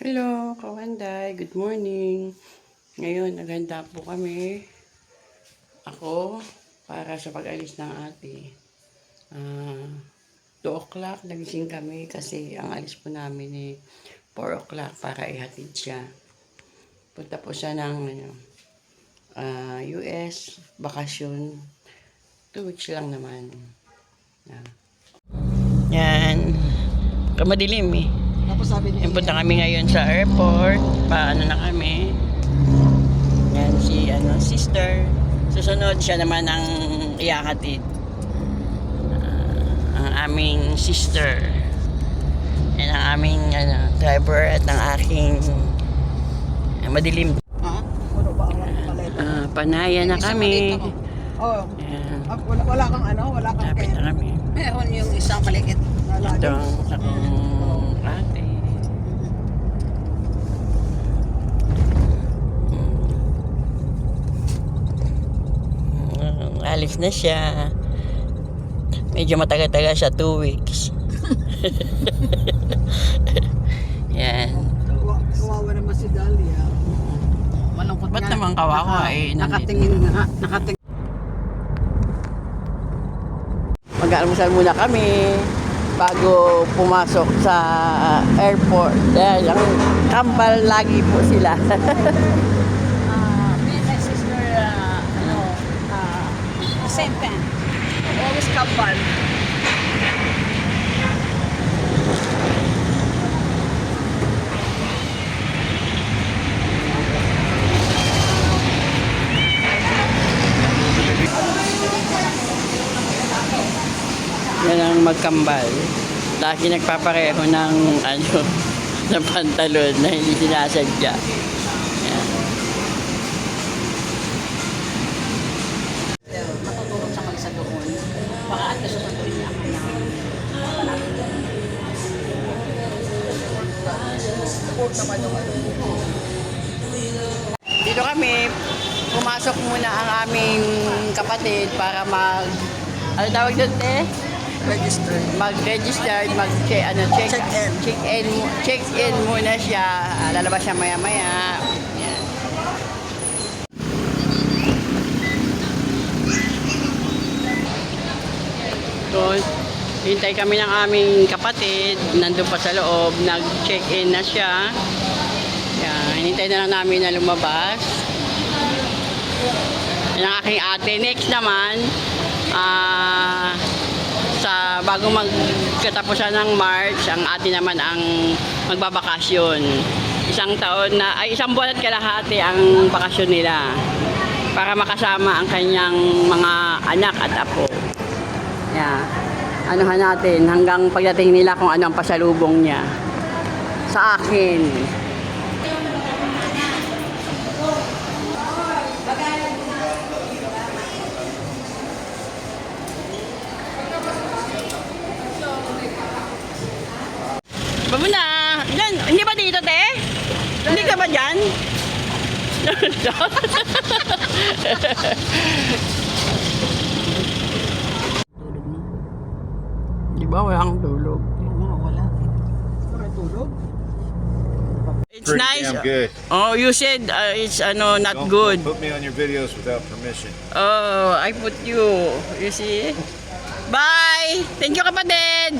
Hello, Kawanday. Good morning. Ngayon, naghanda po kami. Ako, para sa pag-alis ng ate. Ah, 2 o'clock, nagising kami kasi ang alis po namin eh 4 o'clock para ihatid siya. Punta po siya ng ano, ah, US, bakasyon. 2 weeks lang naman. Yan. Yan. Kamadilim eh. Tapos sabi niya, punta kami ngayon sa airport. Paano na kami. Yan si ano, sister. Susunod siya naman ang iakatid. Ah, ang aming sister. Yan ang aming ano, driver at ang aking ah, madilim. ha? Ano ba ang paleta? Ah, panaya na Isang kami. Yan. Ah, wala, wala kang ano, wala kang Lapit na kami. Meron yung isang na Ito akong ate. Mm, Alis na siya. Medyo matagal-tagal siya, two weeks. Yan. Kawa- Kawawa naman si Dahlia. Malungkot Ba't naman kawawa eh. Nakatingin nga. Nakatingin. Mag-almusal muna kami bago pumasok sa airport. Dahil ang kambal lagi po sila. Ah, me and my sister, ah, ano, ah, same pen. Always kambal. Yan ang magkambal. Lagi nagpapareho ng ano, ng pantalon na hindi sinasadya. Support naman yung ano. Dito kami, pumasok muna ang aming kapatid para mag ano tawag doon eh? Register. Mag-register, mag-check, ano, check, Check in. check in, mu- check in muna siya. Ah, lalabas siya maya-maya. Yan. So, hintay kami ng aming kapatid. Nandun pa sa loob. Nag-check-in na siya. Yan. Hinintay na lang namin na lumabas. Yan ang aking ate. Next naman, ah, sa bago magkatapusan ng March, ang ate naman ang magbabakasyon. Isang taon na, ay isang buwan at kalahati ang bakasyon nila para makasama ang kanyang mga anak at apo. Yeah. Anuhan natin hanggang pagdating nila kung ano ang pasalubong niya. Sa akin. Babo na. Yan, hindi ba dito, te? Hindi ka ba dyan? ba wala kang tulog? Wala. Wala tulog. It's Pretty nice. damn good. Oh, you said uh, it's ano not Don't, good. don't put me on your videos without permission. Oh, I put you. You see? Bye! Thank you kapatid!